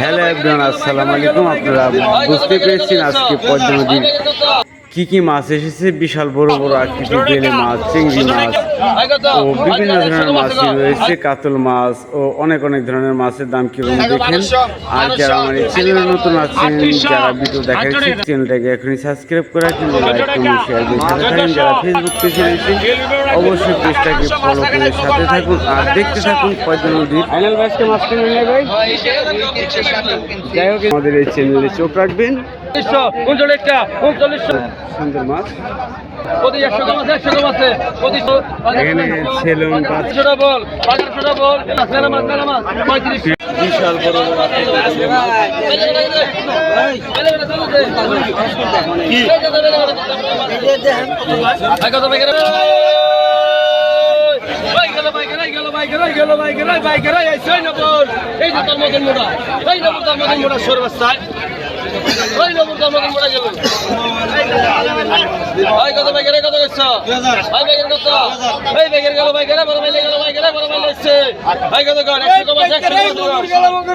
Hello একজন আসসালামু আলাইকুম। আপনারা বুঝতে পেরেছেন আজকে পদ্মা নদীর কি কি মাছ এসেছে? বিশাল বড় বড় আকৃতির বেলে মাছ চিংড়ি মাছ ও বিভিন্ন ধরনের মাছ রয়েছে কাতল মাছ ও অনেক অনেক ধরনের মাছের দাম কীরকম দেখেন। আর যারা আমার এই চ্যানেলে নতুন আছেন যারা ভিডিও দেখাচ্ছি চ্যানেলটাকে এখনই সাবস্ক্রাইব করে রাখেন লাইক কমেন্ট শেয়ার দিয়ে সাথে থাকেন। যারা ফেসবুক পেজে রয়েছেন অবশ্যই পেজটাকে ফলো করে সাথে থাকুন। আর দেখতে থাকুন পদ্মা নদীর ফাইনাল ম্যাচকে মাছ কিনে যাই হোক আমাদের এই চ্যানেলে চোখ রাখবেন। হ্যাঁ, সুন্দর মাছ। বিশাল বড় এই যে তোর মতন মোটা এই যে তোর মতন মোটা সর্বস্থায়। ওই ভাই কত ভাই গেলে কত করছ ভাই ভাই কত ভাই ভাই গেল ভাই গেলে বড় ভাই গেল ভাই গেলে বড় ভাই লাগছে ভাই কত কর 100 কম আছে 100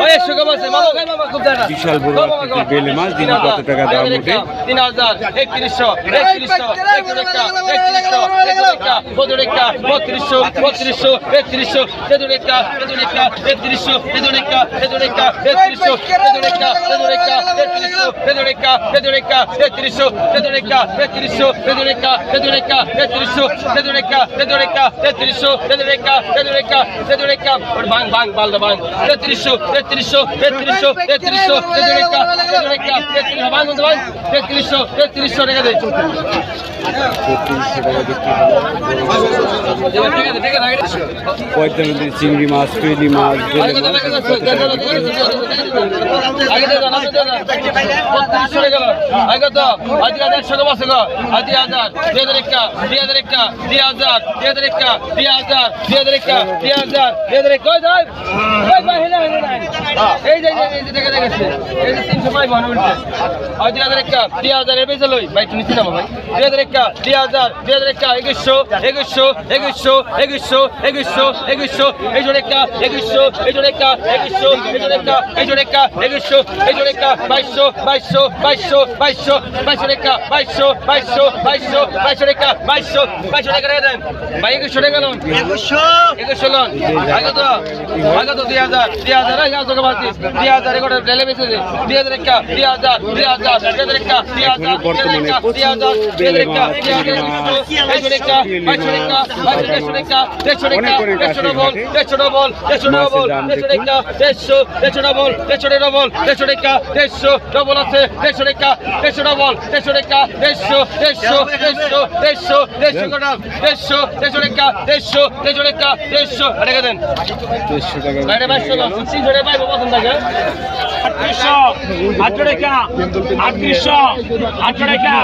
ভাই 100 কম আছে মামা ভাই মামা খুব জানা বিশাল বড় একটা বেলে মাছ দিন কত টাকা দাম ওঠে 3000 3100 3100 3100 3100 বদরেকা 3200 3200 3300 তেদুরেকা তেদুরেকা 3300 তেদুরেকা তেদুরেকা 3300 তেদুরেকা তেদুরেকা 3300 তেদুরেকা তেদুরেকা 3300 তেদুরেকা 3300 Federica, Federica, Federico, Federica, Federica, Federico, Federica, Federica, Federica, bang bang balda bang. Federico, Federico, Federico, Federico, Federica, Federica, Federico bang bang. Federico, Federico রেখে দে। পঁয়তাল্লিশ চিংড়ি মাছ টুইলি মাছ আগে তো আজকে একশো মাসে আজ হাজার দুই হাজার একটা দুই হাজার একটা দুই হাজার দুই হাজার একটা দুই হাজার দুই হাজার একটা দুই হাজার দুই হাজার একটা এই যে পাই মনে আর দুই হাজার একটা দুই হাজার এ বেঁচে লই ভাই তুমি চিনা ভাই দুই হাজার একটা দুই হাজার দুই হাজার এই জোর একটা একুশশো এই জোর এই জোর একটা এই এই জোর একটা বাইশশো বাইশশো বাইশশো বাইশশো বাইশশো একটা বাইশশো বাইশশো বাইশশো বাইশশো একটা বাইশশো বাইশশো টাকা রেখে দেন। ভাই একুশশো টাকা লোন। একুশশো? একুশশো লোন। আগে তো আগে তো দুই হাজার দুই হাজার। এই টাকা বাড়তি দুই হাজার এগারো রেলে বেঁচে দে। দুই হাজার একটা দুই হাজার দুই হাজার। দুই হাজার একটা দুই হাজার দুই হাজার দুই হাজার একটা দুই হাজার বাইশশো টাকা বাইশশো টাকা বাইশশো টাকা দেড়শো টাকা দেড়শো ডবল দেড়শো ডবল দেড়শো ডবল দেড়শো টাকা দেড়শো দেড়শো ডবল দেড়শো ডবল দেড়শো টাকা দেড়শো ডবল আছে দেড়শো টাকা দেড়শো ডবল দেড়শো টাকা দেড়শো দেড়শো দেড়শো দেড়শো দেড়শো কটা দেড়শো দেড়শো টাকা দেড়শো দেড়শো টাকা দেড়শো। টাকা দেন। দেড়শো টাকা বাইরে বাইশশো তিনশো টাকা পাইবো পছন্দ থাকে। আটত্রিশশো আটশো টাকা আটত্রিশশো আটশো টাকা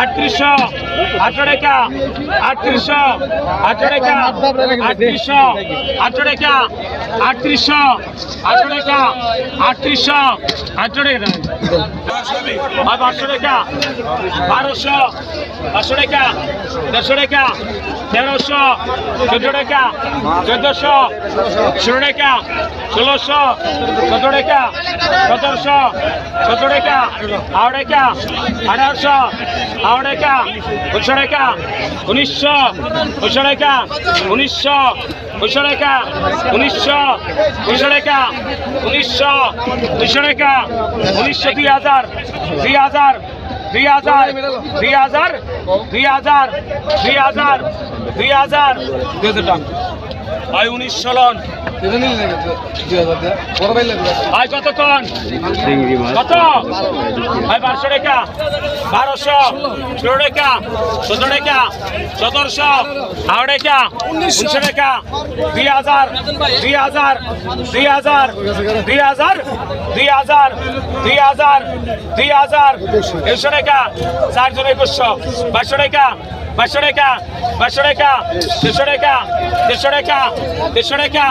আটত্রিশশো। আটশো টাকা, আটত্রিশশো, আটশো টাকা, আটত্রিশশো, আটশো টাকা, আটত্রিশশো, আটশো টাকা, আটত্রিশশো, আটশো টাকা। পাঁচশো টাকা, বারোশো পাঁচশো টাকা, দেড়শো টাকা, তেরোশো, চোদ্দ টাকা, চোদ্দশো, ষোলো টাকা, ষোলোশো, সতেরো টাকা, সতেরোশো, সতেরো টাকা আড়াই আঠারোশো আড়াই টাকা উনিশশো রেখা উনিশশো উনিশশো রেখা উনিশশো উনিশশো রেখা উনিশশো উনিশশো রেখা উনিশশো উনিশশো রেখা উনিশশো দুই হাজার দুই হাজার দুই হাজার দুই হাজার দুই হাজার দুই হাজার দুই হাজার দুই হাজার টাকা ভাই উনিশশো লন ভাই কতক্ষণ কত ভাই বারোশো টাকা। বারোশো। ষোলো টাকা। সতেরো টাকা। সতেরোশো। আড়াই টাকা। উনিশশো টাকা। দুই হাজার। দুই হাজার। দুই হাজার। দুই হাজার। দুই হাজার। দুই হাজার। দুই হাজার। একশো টাকা। চারজন একুশশো। বাইশশো টাকা। বাইশশো টাকা বাইশশো টাকা দেড়শো টাকা দেড়শো টাকা দেড়শো টাকা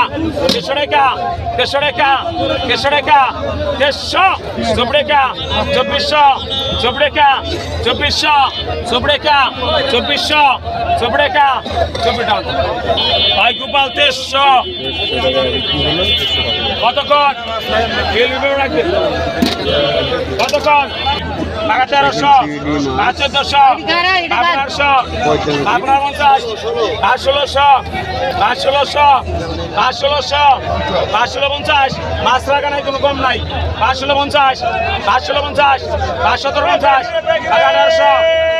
দেড়শো টাকা দেড়শো টাকা দেড়শো টাকা দেড়শো টাকা চব্বিশশো চব্বিশ টাকা চব্বিশশো চব্বিশ টাকা চব্বিশশো চব্বিশ টাকা চব্বিশ ভাই গোপাল তেইশশো কতক্ষণ কতক্ষণ তেরোশো পাঁচ চোদ্দশো আঠারোশো আপনার পঞ্চাশ পাঁচ ষোলোশো পাঁচ ষোলোশো পাঁচ ষোলোশো পাঁচ ষোলো পঞ্চাশ মাছ রাখা নাই কোনো কম নাই পাঁচ ষোলো পঞ্চাশ পাঁচ ষোলো পঞ্চাশ পাঁচ সতেরো পঞ্চাশ আঠারোশো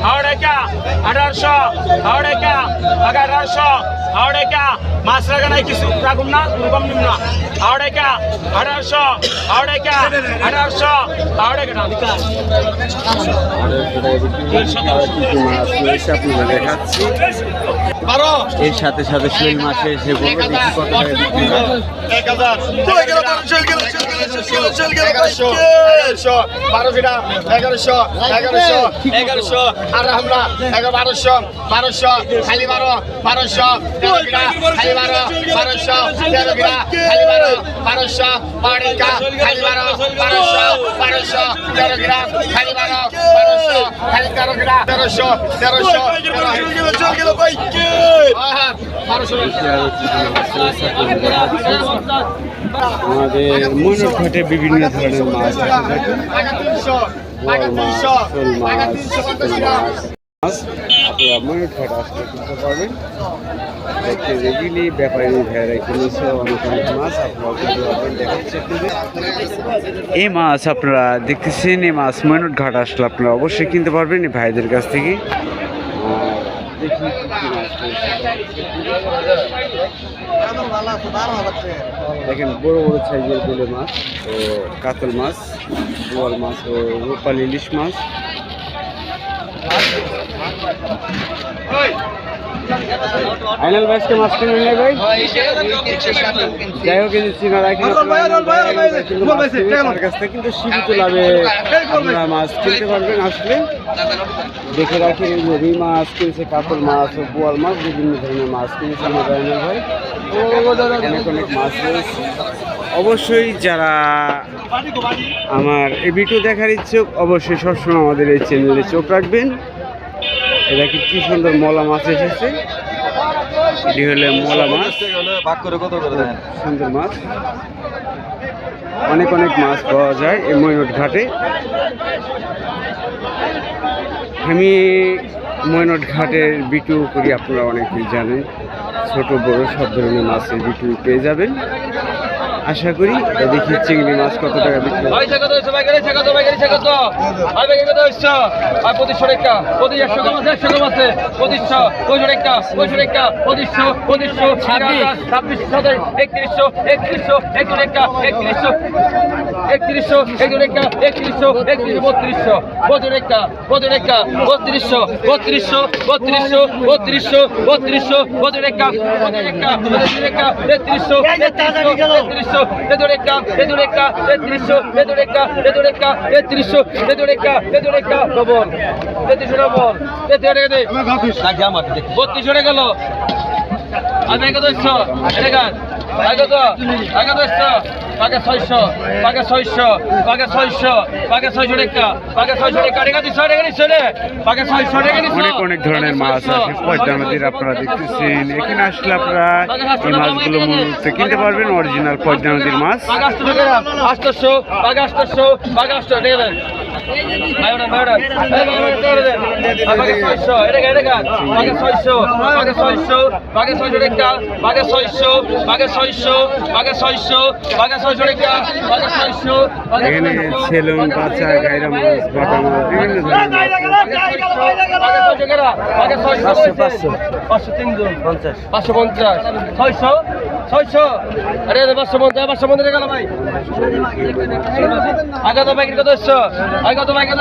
হাওড়েকা আঠারোশো হাওড়েকা এগারোশো হাওড়েকা মাছরাগা নাই কিছু রাখুন না দুর্গম নিম্ন হাওড়েকা আঠারোশো হাওড়েকা আঠারোশো হাওড়েকা দেখাচ্ছি এর সাথে সাথে শৈল মাসে এসে তেরোশো তেরোশো তেরোশো তেরোশো তেরোশো তেরোশো তেরোশো তেরোশো আমাদের ময়ূর ঘাটে বিভিন্ন ধরনের মাছ মাছ কিনতে পারবেন দেখতে ভাইয়েরা কিনেছে এই মাছ আপনারা দেখতেছেন, এই মাছ ময়ূর ঘাট আসলে আপনারা অবশ্যই কিনতে পারবেন, এই ভাইদের কাছ থেকে। দেখি। দেখেন, বড় বড় সাইজের বেলে মাছ ও কাতল মাছ বোয়াল মাছ ও রূপাল ইলিশ মাছ আইনাল ভাইসকে মাছ কিনে নিয়ে ভাই যাই হোক তার কাছ থেকে কিন্তু সীমিত লাভে আপনারা মাছ কিনতে পারবেন আসলে। দেখে রাখি রুই মাছ কিনেছে কাতল মাছ বোয়াল মাছ বিভিন্ন ধরনের মাছ কিনেছে আমাদের আইনাল ভাই। অনেক অনেক মাছ রয়েছে। অবশ্যই যারা আমার এই ভিডিও দেখার ইচ্ছুক অবশ্যই সবসময় আমাদের এই চ্যানেলে চোখ রাখবেন। এটা কি সুন্দর মলা মাছ এসেছে? এটি হলে মলা মাছ। ভাগ করে কত সুন্দর মাছ। অনেক অনেক মাছ পাওয়া যায় এই ময়ূর ঘাটে আমি ময়ূর ঘাটের বিটু করি, আপনারা অনেকেই জানেন। ছোট, বড় সব ধরনের মাছের বিটু পেয়ে যাবেন। আশা করি দেখি চিংড়ি মাছ কত টাকা বিক্রি পঁচিশশো টাকা পঁচিশ একশো ছাব্বিশ ছাব্বিশ একত্রিশশো একত্রিশশো একত্রিশ একত্রিশশো একত্রিশশো একজন একটা একত্রিশশো একত্রিশ বত্রিশশো বজন একটা বজন একটা বত্রিশশো বত্রিশশো বত্রিশশো বত্রিশশো বত্রিশশো বজন একটা বজন একটা বজন একটা তেত্রিশশো তেত্রিশশো বেজন একটা বেজন একটা তেত্রিশশো বেজন একটা বেজন একটা তেত্রিশশো বেজন একটা বেজন একটা ডবল তেত্রিশশো ডবল বত্রিশশো গেল আমি একাদশ একাদশ একাদশ পাকে ছয়শো পাকে ছয়শো পাকে ছয়শো পাকে ছয়শো টাকা পাকে ছয়শো টাকা। টাকা দিচ্ছ টাকা নিচ্ছ রে পাকে ছয়শো টাকা নিচ্ছ অনেক অনেক ধরনের মাছ আছে। পদ্মা নদীর আপনারা দেখতেছেন। এখানে আসলে আপনারা এই মাছগুলো মূলত কিনতে পারবেন অরিজিনাল পদ্মা নদীর মাছ। বাঘ আটশো টাকা আটশো বাঘ আটশো বাঘ আটশো ঠিক বায়োডান বায়োডান বাগে ছয়শো এটা এটা গান বাগে ছয়শো বাগে ছয়শো বাগে ছয়শো একটা বাগে ছয়শো বাগে ছয়শো বাগে ছয়শো বাগে বাচ্চা গায়রা মাছ বাটা বিভিন্ন পাঁচশো পঞ্চাশ ছয়শো ছয়শো আরে পাঁচশো পঞ্চাশ পাঁচশো পঞ্চাশ গেল ভাই আগে তো বাইকের কথা ভাই কত ভাই কত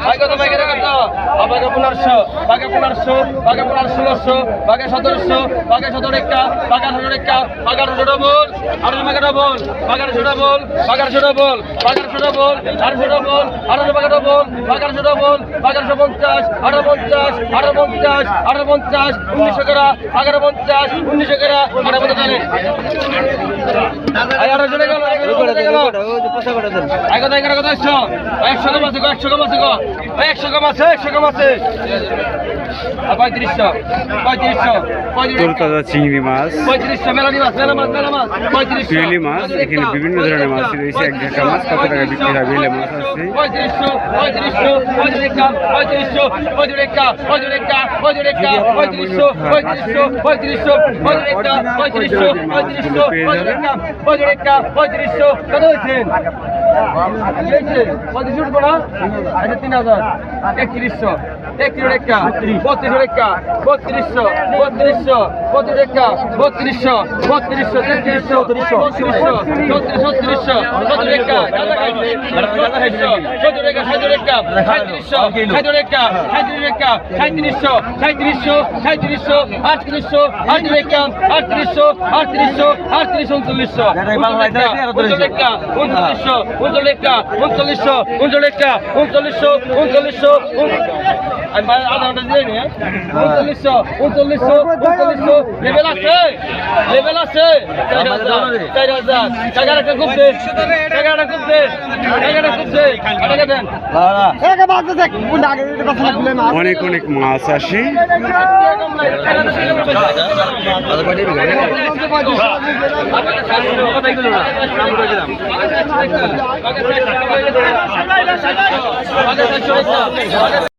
ভাই কত ভাই কত কত? বাঘে পনেরোশো বাঘে পনেরোশো বাঘে পনেরো ষোলোশো বাঘে সতেরোশো বাঘে সতেরো একটা বাঘে আঠারো একটা বাঘে আঠারো ডবল আঠারো বাঘে ডবল বাঘে আঠারো ডবল বাঘে আঠারো ডবল বাঘে আঠারো ডবল আঠারো ডবল আঠারো বাঘে ডবল বাঘে আঠারো ডবল আঠারো পঞ্চাশ আঠারো পঞ্চাশ আঠারো পঞ্চাশ আঠারো পঞ্চাশ, উনিশশো করা এগারো পঞ্চাশ, উনিশশো করা আঠারো পঞ্চাশ আঠারোশো এগারো কত একশো একশো কম আছে একশো কম আছে একশো কম আছে একশো কম আছে। পঁয়ত্রিশশো পঁয়ত্রিশশো পঁয়ত্রিশ তোরতাজা চিংড়ি মাছ পঁয়ত্রিশশো মেলানি মাছ মেলা মাছ মেলা মাছ পঁয়ত্রিশশো পিয়েলি মাছ এখানে বিভিন্ন ধরনের মাছ রয়েছে এক ঝাঁকা মাছ কত টাকা বিক্রি হয় বেলে মাছ আছে পঁয়ত্রিশশো পঁয়ত্রিশশো পঁয়ত্রিশটা পঁয়ত্রিশশো পঁয়ত্রিশটা পঁয়ত্রিশটা পঁয়ত্রিশটা পঁয়ত্রিশশো পঁয়ত্রিশশো পঁয়ত্রিশশো পঁয়ত্রিশটা পঁয়ত্রিশশো পঁয়ত্রিশশো পঁয়ত্রিশটা পঁয়ত্রিশটা পঁয়ত্রিশশো কত হয়েছেন পঁয়ত্রিশ উঠবো না আচ্ছা তিন হাজার একত্রিশশো একত্রিশ একটা বত্রিশ একটা বত্রিশশো বত্রিশশো বত্রিশ একটা বত্রিশশো বত্রিশশো তেত্রিশশো বত্রিশশো ছত্রিশশো সত্তর একটা সত্তর একটা সত্তর একটা সাঁত্রিশশো সত্তর একটা সাঁত্রিশ একটা সাঁত্রিশশো সাঁত্রিশশো সাঁত্রিশশো আটত্রিশশো আটত্রিশ একটা আটত্রিশশো আটত্রিশশো আটত্রিশ উনচল্লিশশো উনচল্লিশ একটা উনচল্লিশশো উনচল্লিশ একটা উনচল্লিশশো উনচল্লিশ একটা উনচল্লিশশো উনচল্লিশশো আমি আধা ঘণ্টা দিয়ে নি। উনচল্লিশশো উনচল্লিশশো উনচল্লিশশো। লেভেল আছে। লেভেল আছে। চার হাজার। চার হাজার। টাকাটা খুব দে টাকাটা খুব দে টাকাটা খুব দে টাকা দেন। অনেক অনেক মাছ আসে।